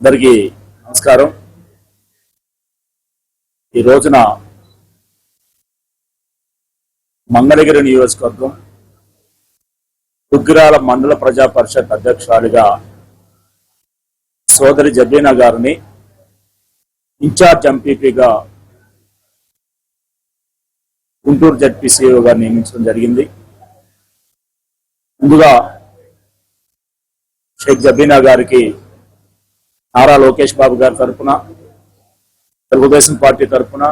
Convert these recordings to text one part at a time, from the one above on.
అందరికీ నమస్కారం. ఈ రోజున మంగళగిరి నియోజకవర్గం దుగ్గిరాల మండల ప్రజా పరిషత్ అధ్యక్షురాలిగా సోదరి జబీనా గారిని ఇన్ఛార్జ్ ఎంపీపీగా గుంటూరు జడ్పీసీఓ గారు నియమించడం జరిగింది. ముందుగా షేక్ జబీనా గారికి నారా లోకేష్ బాబు గారి తరఫున తెలుగుదేశం పార్టీ తరపున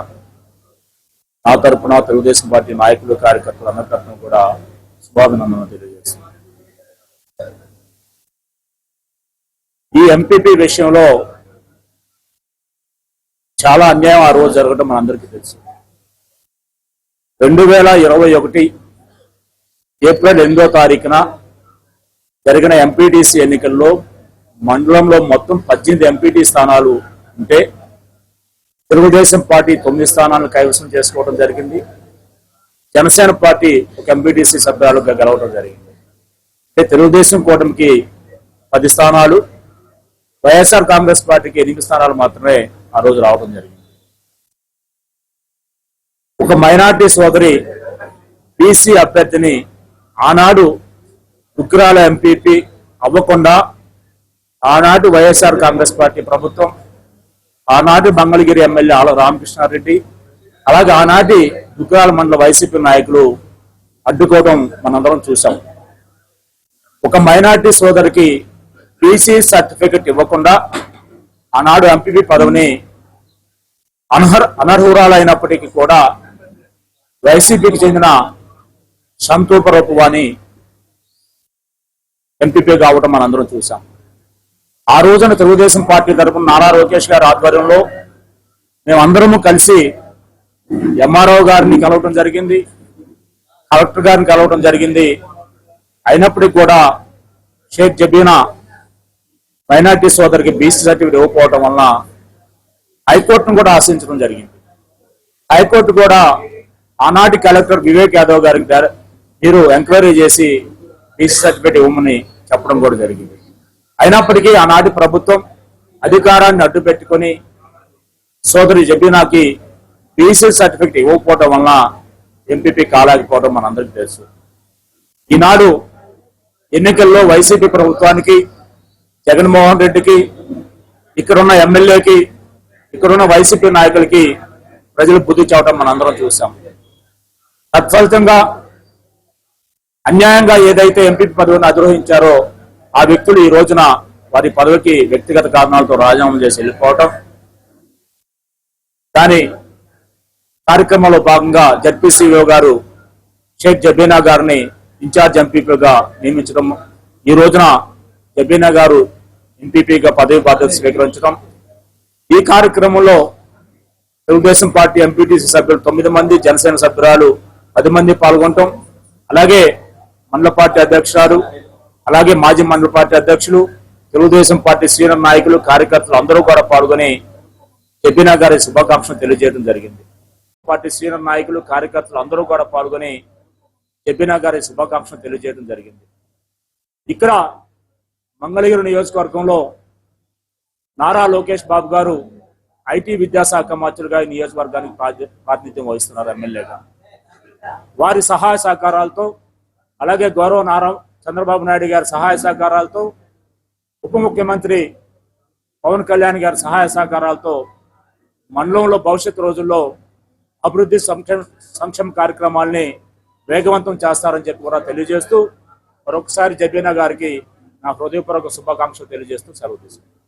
నా తరపున తెలుగుదేశం పార్టీ నాయకులు కార్యకర్తలు అందరి తరఫున కూడా శుభాభినందనలు తెలియజేస్తున్నాను. ఈ ఎంపీపీ విషయంలో చాలా అన్యాయం ఆ రోజు జరగడం మనందరికీ తెలుసు. రెండు వేల ఇరవై ఒకటి ఏప్రిల్ ఎనిమిదో తారీఖున జరిగిన ఎంపీటీసీ ఎన్నికల్లో మండలంలో మొత్తం పద్దెనిమిది ఎంపీటీ స్థానాలు ఉంటే తెలుగుదేశం పార్టీ తొమ్మిది స్థానాలను కైవసం చేసుకోవడం జరిగింది. జనసేన పార్టీ ఒక ఎంపీటీసీ సభ్యులుగా గెలవడం జరిగింది. అంటే తెలుగుదేశం కూటమికి పది స్థానాలు వైఎస్ఆర్ కాంగ్రెస్ పార్టీకి ఎనిమిది స్థానాలు మాత్రమే ఆ రోజు రావడం జరిగింది. ఒక మైనార్టీ సోదరి బీసీ అభ్యర్థిని ఆనాడు ఉగ్రాల ఎంపీపీ అవ్వకుండా ఆనాటి వైఎస్ఆర్ కాంగ్రెస్ పార్టీ ప్రభుత్వం ఆనాటి మంగళగిరి ఎమ్మెల్యే ఆల రామకృష్ణారెడ్డి అలాగే ఆనాటి దుగ్గాల మండల వైసీపీ నాయకులు అడ్డుకోవడం మనందరం చూసాం ఒక మైనార్టీ సోదరికి బీసీ సర్టిఫికెట్ ఇవ్వకుండా ఆనాడు ఎంపీపీ పదవిని అనర్హ అనర్హురాలైనప్పటికీ కూడా వైసీపీకి చెందిన సంతూపరూపవాణి ఎంపీపీ కావడం మనందరం చూసాం ఆ రోజున తెలుగుదేశం పార్టీ తరపున నారా లోకేష్ గారి ఆధ్వర్యంలో మేమందరము కలిసి ఎంఆర్ఓ గారిని కలవటం జరిగింది కలెక్టర్ గారిని కలవటం జరిగింది. అయినప్పటికీ కూడా షేక్ జబీనా మైనార్టీ సోదరికి బీసీ సర్టిఫికేట్ ఇవ్వకపోవటం వలన హైకోర్టును కూడా ఆశించడం జరిగింది. హైకోర్టు కూడా ఆనాటి కలెక్టర్ వివేక్ యాదవ్ గారికి మీరు ఎంక్వైరీ చేసి బీసీ సర్టిఫికేట్ ఇవ్వమని చెప్పడం కూడా జరిగింది. అయినప్పటికీ ఆనాటి ప్రభుత్వం అధికారాన్ని అడ్డు పెట్టుకుని సోదరి జబీనాకి బీసీ సర్టిఫికేట్ ఇవ్వకపోవడం వలన ఎంపీపీ కాలేకపోవడం మనందరికీ తెలుసు. ఈనాడు ఎన్నికల్లో వైసీపీ ప్రభుత్వానికి జగన్మోహన్ రెడ్డికి ఇక్కడున్న ఎమ్మెల్యేకి ఇక్కడున్న వైసీపీ నాయకులకి ప్రజలు బుద్ధి చావటం మనందరం చూసాం తత్ఫలితంగా అన్యాయంగా ఏదైతే ఎంపీ పదవిని అధిరోహించారో ఆ వ్యక్తులు ఈ రోజున వారి పదవికి వ్యక్తిగత కారణాలతో రాజీనామా చేసి వెళ్ళిపోవటం. కానీ కార్యక్రమంలో భాగంగా జడ్పీసీఓ గారు షేక్ జబీనా గారిని ఇన్ఛార్జ్ ఎంపీపీగా నియమించడం ఈ రోజున జబీనా గారు ఎంపీపీగా పదవి బాధ్యత స్వీకరించడం ఈ కార్యక్రమంలో తెలుగుదేశం పార్టీ ఎంపీటీసీ సభ్యులు తొమ్మిది మంది జనసేన సభ్యురాలు పది మంది పాల్గొనటం. అలాగే మండల పార్టీ అధ్యక్షురాలు అలాగే మాజీ మండల పార్టీ అధ్యక్షులు తెలుగుదేశం పార్టీ సీనియర్ నాయకులు కార్యకర్తలు అందరూ కూడా పాల్గొని జబీనా గారి శుభాకాంక్షలు తెలియజేయడం జరిగింది. పార్టీ సీనియర్ నాయకులు కార్యకర్తలు అందరూ కూడా పాల్గొని జబీనా గారి శుభాకాంక్షలు తెలియజేయడం జరిగింది. ఇక్కడ మంగళగిరి నియోజకవర్గంలో నారా లోకేష్ బాబు గారు ఐటీ విద్యాశాఖ మంత్రులుగా ఈ నియోజకవర్గానికి ప్రాతినిధ్యం వహిస్తున్నారు ఎమ్మెల్యేగా. వారి సహాయ సహకారాలతో అలాగే గౌరవ నారా చంద్రబాబు నాయుడు గారి సహాయ సహకారాలతో ఉప ముఖ్యమంత్రి పవన్ కళ్యాణ్ గారి సహాయ సహకారాలతో మండలంలో భవిష్యత్ రోజుల్లో అభివృద్ధి సంక్షేమ సంక్షేమ కార్యక్రమాల్ని వేగవంతం చేస్తారని చెప్పి కూడా తెలియజేస్తూ మరొకసారి జబీనా గారికి నా హృదయపూర్వక శుభాకాంక్షలు తెలియజేస్తూ సెలవు తీసుకుంటాను